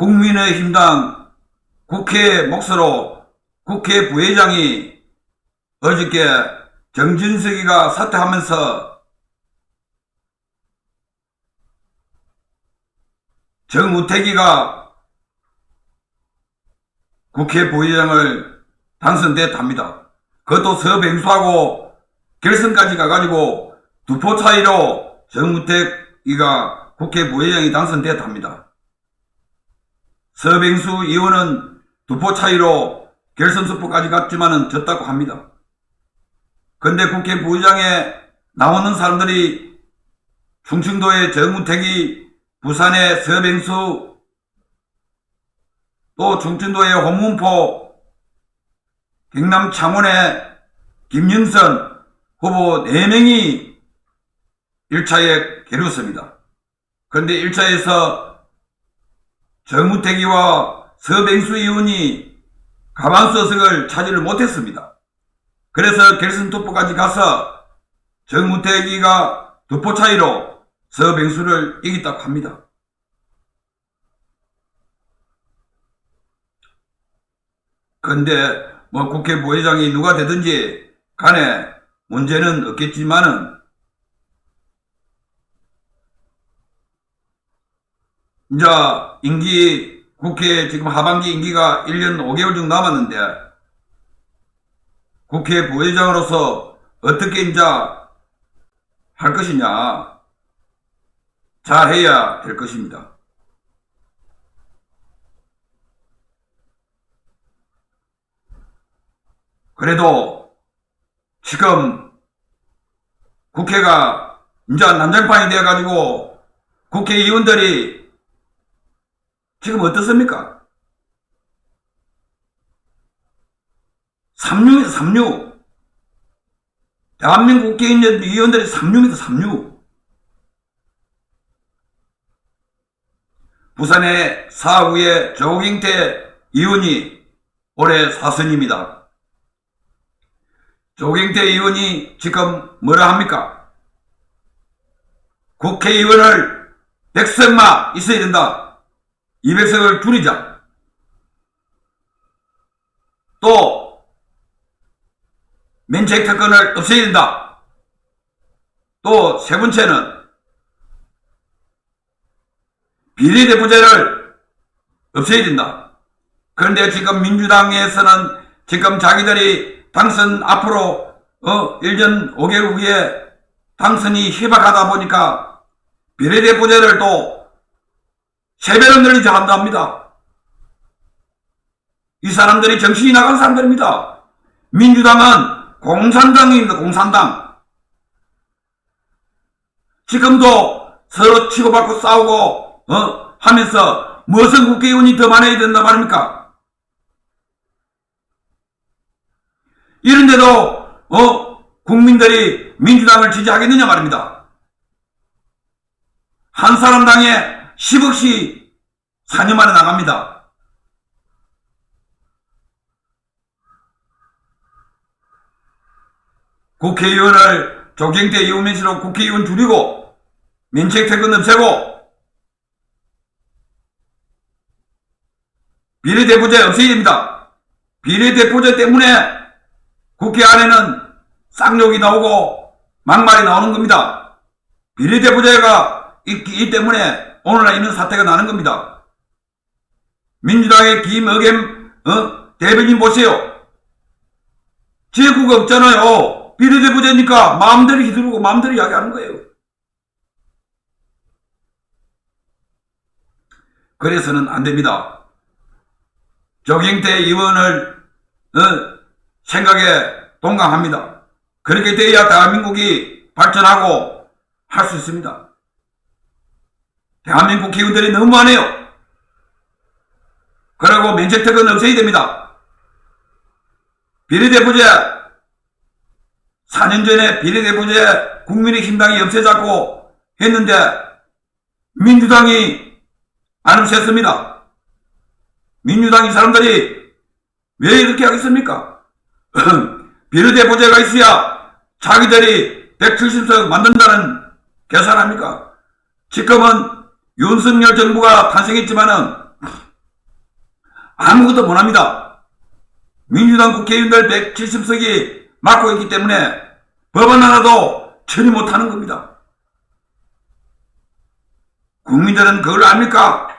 국민의힘당 국회 몫으로 국회 부회장이 어저께 정진석이가 사퇴하면서 정우택이가 국회 부회장을 당선됐답니다. 그것도 서병수하고 결선까지 가가지고 두표 차이로 정우택이가 국회 부회장이 당선됐답니다. 서병수 의원은 두표 차이로 결선 수포까지 갔지만은 졌다고 합니다. 근데 국회 부의장에 나오는 사람들이 충청도의 정우택이 부산의 서병수 또 충청도의 홍문포 경남 창원의 김영선 후보 4명이 1차에 게렸습니다. 그런데 1차에서 정우택이와 서병수 의원이 가만서석을 차지를 못했습니다. 그래서 결선 투표까지 가서 정우택이가 두표 차이로 서병수를 이겼다고 합니다. 근데 뭐 국회 부회장이 누가 되든지 간에 문제는 없겠지만은 이제 임기 국회 지금 하반기 임기가 1년 5개월 정도 남았는데 국회 부회장으로서 어떻게 이제 할 것이냐 잘해야 될 것입니다. 그래도 지금 국회가 이제 난장판이 되어가지고 국회의원들이 지금 어떻습니까? 삼류입니다, 삼류. 대한민국 국회의원들이 삼류입니다, 삼류. 부산의 사후의 조경태 의원이 올해 사선입니다. 조경태 의원이 지금 뭐라 합니까? 국회의원을 100석만 있어야 된다. 200석을 줄이자. 또 면책 특권을 없애야 된다. 또 세 번째는 비례대표제를 없애야 된다. 그런데 지금 민주당에서는 지금 자기들이 당선 앞으로 어 1년 5개월 후에 당선이 희박하다 보니까 비례대표제를 또 세배로 늘리자 한답니다. 이 사람들이 정신이 나간 사람들입니다. 민주당은 공산당입니다. 공산당. 지금도 서로 치고받고 싸우고 어 하면서 무슨 국회의원이 더 많아야 된다 말입니까? 이런데도 어 국민들이 민주당을 지지하겠느냐 말입니다. 한 사람당에 10억씩 4년 만에 나갑니다. 국회의원을 조경태 의원면시로 국회의원 줄이고 면책특권 없애고 비례대표제 없애야 됩니다. 비례대표제 때문에 국회 안에는 쌍욕이 나오고 막말이 나오는 겁니다. 비례대표제가 있기 때문에 오늘날 이런 사태가 나는 겁니다. 민주당의 김의겸 어? 대변인 보세요. 지역구가 없잖아요. 비례대표제니까 마음대로 휘두르고 마음대로 이야기하는 거예요. 그래서는 안 됩니다. 조경태 의원을 어, 생각에 동감합니다. 그렇게 돼야 대한민국이 발전하고 할 수 있습니다. 대한민국 기관들이 너무 많아요. 그리고 면책특권 없애야 됩니다. 비례대표제 4년 전에 비례대표제 국민의힘당이 없애자고 했는데 민주당이 안 없앴습니다. 민주당 이 사람들이 왜 이렇게 하겠습니까? 비례대표제가 있어야 자기들이 170석 만든다는 계산합니까? 지금은 윤석열 정부가 탄생했지만은 아무것도 못합니다. 민주당 국회의원들 170석이 맡고 있기 때문에 법안 하나도 처리 못하는 겁니다. 국민들은 그걸 압니까?